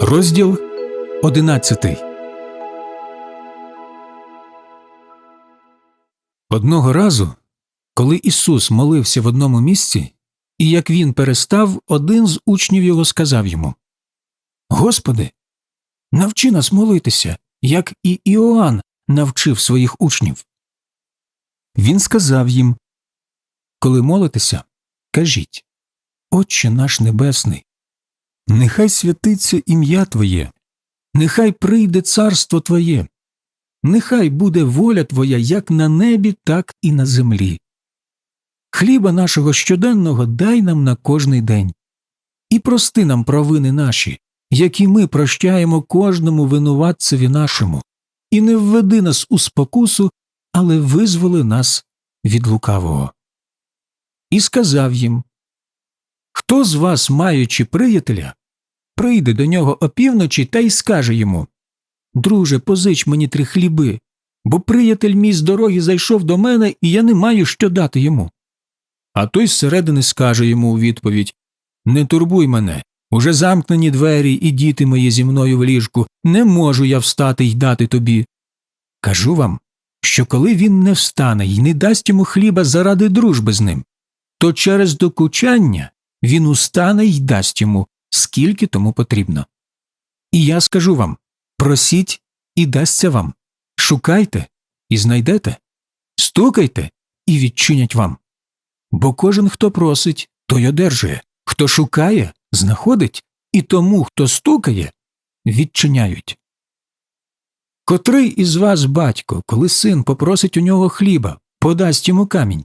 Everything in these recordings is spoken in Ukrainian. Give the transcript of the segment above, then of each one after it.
Розділ одинадцятий. Одного разу, коли Ісус молився в одному місці, і як він перестав, один з учнів його сказав йому Господи, навчи нас молитися, як і Іоанн навчив своїх учнів. Він сказав їм Коли молитеся, кажіть Отче наш Небесний, нехай святиться ім'я Твоє, нехай прийде царство Твоє, нехай буде воля Твоя як на небі, так і на землі. Хліба нашого щоденного дай нам на кожний день, і прости нам провини наші, які ми прощаємо кожному винуватцеві нашому, і не введи нас у спокусу, але визволи нас від лукавого. І сказав їм Хто з вас, маючи приятеля, прийде до нього опівночі та й скаже йому Друже, позич мені три хліби, бо приятель мій з дороги зайшов до мене, і я не маю що дати йому. А той зсередини скаже йому у відповідь Не турбуй мене, уже замкнені двері і діти мої зі мною в ліжку, не можу я встати й дати тобі. Кажу вам, що коли він не встане й не дасть йому хліба заради дружби з ним, то через докучання він устане й дасть йому, скільки тому потрібно. І я скажу вам просіть і дасться вам, шукайте і знайдете, стукайте і відчинять вам. Бо кожен, хто просить, той одержує, хто шукає, знаходить, і тому, хто стукає, відчиняють. Котрий із вас, батько, коли син попросить у нього хліба, подасть йому камінь,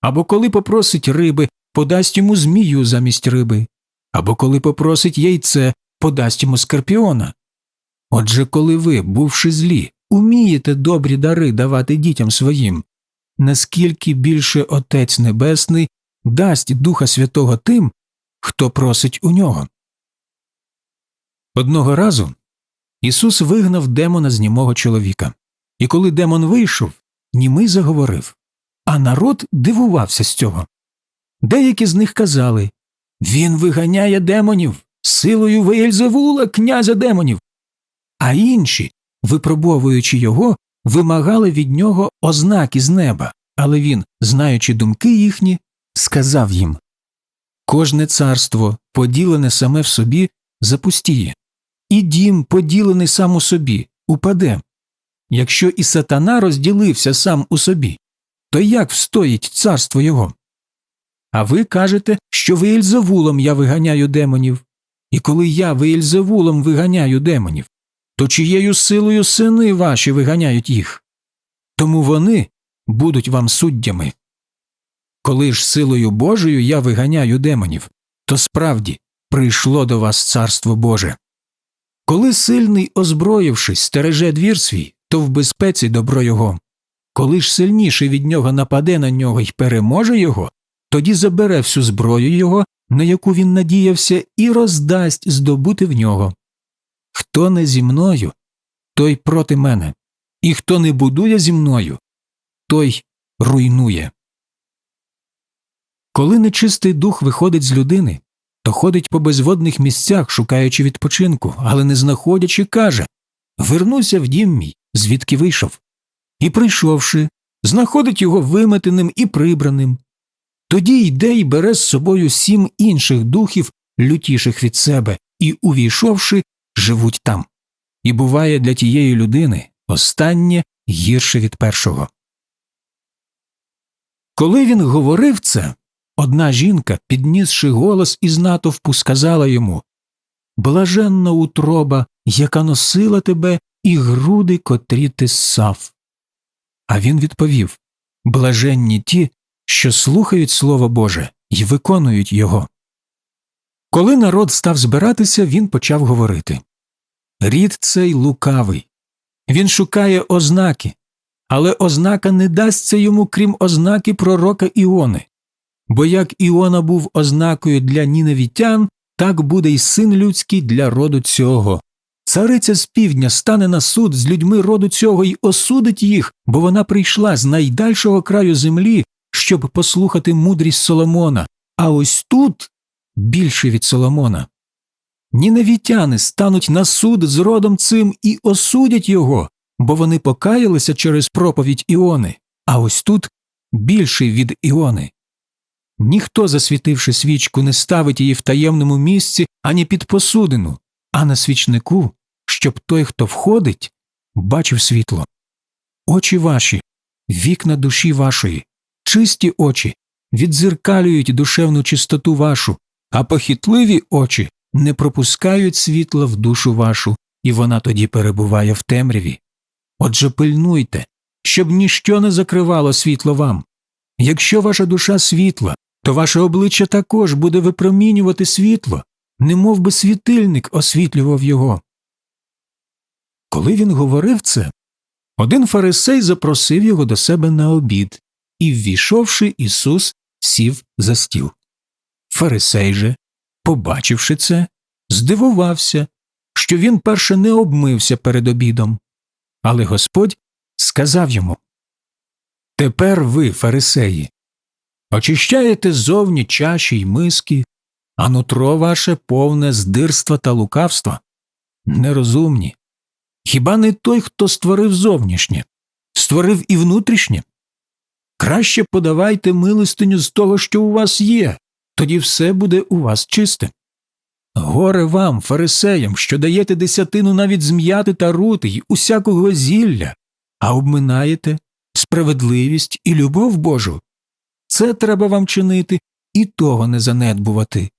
або коли попросить риби, подасть йому змію замість риби, або коли попросить яйце, подасть йому скорпіона. Отже, коли ви, бувши злі, умієте добрі дари давати дітям своїм, наскільки більше Отець Небесний дасть Духа Святого тим, хто просить у нього. Одного разу Ісус вигнав демона з німого чоловіка, і коли демон вийшов, німий заговорив, а народ дивувався з цього. Деякі з них казали Він виганяє демонів силою Веєльзевула, князя демонів. А інші, випробовуючи його, вимагали від нього ознаки з неба, але він, знаючи думки їхні, сказав їм Кожне царство, поділене саме в собі, запустіє, і дім, поділений сам у собі, упаде. Якщо і сатана розділився сам у собі, то як встоїть царство його? А ви кажете, що Веєльзевулом я виганяю демонів. І коли я Веєльзевулом виганяю демонів, то чиєю силою сини ваші виганяють їх? Тому вони будуть вам суддями. Коли ж силою Божою я виганяю демонів, то справді прийшло до вас царство Боже. Коли сильний, озброївшись, стереже двір свій, то в безпеці добро його. Коли ж сильніший від нього нападе на нього й переможе його, тоді забере всю зброю його, на яку він надіявся, і роздасть здобути в нього. Хто не зі мною, той проти мене, і хто не будує зі мною, той руйнує. Коли нечистий дух виходить з людини, то ходить по безводних місцях, шукаючи відпочинку, але не знаходячи, каже Вернуся в дім мій, звідки вийшов. І, прийшовши, знаходить його виметеним і прибраним. Тоді йде й бере з собою сім інших духів, лютіших від себе, і, увійшовши, живуть там. І буває для тієї людини останнє гірше від першого. Коли він говорив це, одна жінка, піднісши голос із натовпу, сказала йому Блаженна утроба, яка носила тебе, і груди, котрі ти ссав. А він відповів Блаженні ті, що слухають Слово Боже і виконують його. Коли народ став збиратися, він почав говорити Рід цей лукавий. Він шукає ознаки, але ознака не дасться йому, крім ознаки пророка Іони. Бо як Іона був ознакою для ніневітян, так буде й син людський для роду цього. Цариця з півдня стане на суд з людьми роду цього й осудить їх, бо вона прийшла з найдальшого краю землі, щоб послухати мудрість Соломона, а ось тут більше від Соломона. ніневітяни стануть на суд з родом цим і осудять його, бо вони покаялися через проповідь Іони, а ось тут більший від Іони. Ніхто, засвітивши свічку, не ставить її в таємному місці ані під посудину, а на свічнику, щоб той, хто входить, бачив світло. Очі ваші, вікна душі вашої, чисті очі віддзеркалюють душевну чистоту вашу, а похитливі очі не пропускають світла в душу вашу, і вона тоді перебуває в темряві. Отже, пильнуйте, щоб ніщо не закривало світло вам. Якщо ваша душа світла, то ваше обличчя також буде випромінювати світло, немов би світильник освітлював його. Коли він говорив це, один фарисей запросив його до себе на обід, і, ввійшовши, Ісус сів за стіл. Фарисей же, побачивши це, здивувався, що він перше не обмився перед обідом. Але Господь сказав йому Тепер ви, фарисеї, очищаєте зовні чаші й миски, а нутро ваше повне здирства та лукавства. Нерозумні. Хіба не той, хто створив зовнішнє, створив і внутрішнє? Краще подавайте милостиню з того, що у вас є, тоді все буде у вас чисте. Горе вам, фарисеям, що даєте десятину навіть зм'яти та рути й усякого зілля, а обминаєте справедливість і любов Божу. Це треба вам чинити і того не занедбувати.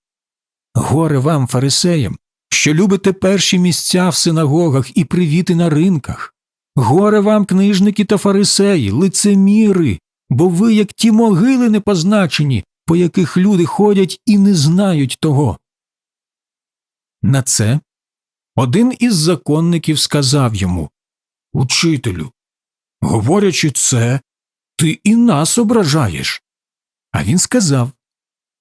Горе вам, фарисеям, що любите перші місця в синагогах і привіти на ринках. Горе вам, книжники та фарисеї, лицеміри, бо ви, як ті могили непозначені, по яких люди ходять і не знають того. На це один із законників сказав йому Учителю, говорячи це, ти і нас ображаєш. А він сказав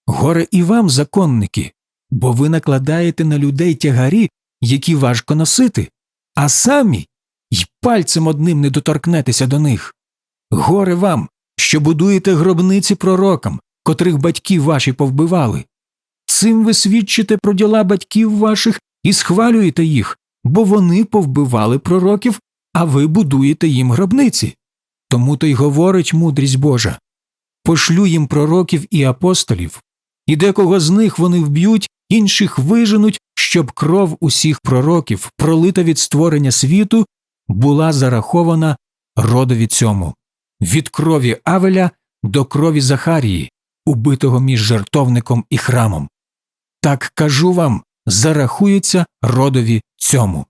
Горе і вам, законники, бо ви накладаєте на людей тягарі, які важко носити, а самі й пальцем одним не доторкнетеся до них. Горе вам, що будуєте гробниці пророкам, котрих батьки ваші повбивали. Цим ви свідчите про діла батьків ваших і схвалюєте їх, бо вони повбивали пророків, а ви будуєте їм гробниці. Тому то й говорить мудрість Божа пошлю їм пророків і апостолів, і декого з них вони вб'ють, інших виженуть, щоб кров усіх пророків, пролита від створення світу, була зарахована родові цьому від крові Авеля до крові Захарії, убитого між жертовником і храмом. Так кажу вам, зарахується родові цьому.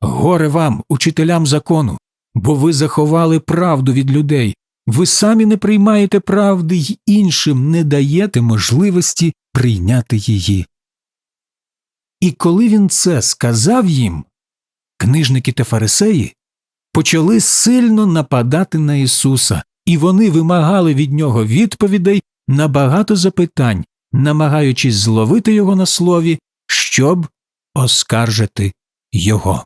Горе вам, учителям закону, бо ви заховали правду від людей, ви самі не приймаєте правди й іншим не даєте можливості прийняти її. І коли він це сказав їм, книжники та фарисеї почали сильно нападати на Ісуса, і вони вимагали від нього відповідей на багато запитань, намагаючись зловити його на слові, щоб оскаржити його.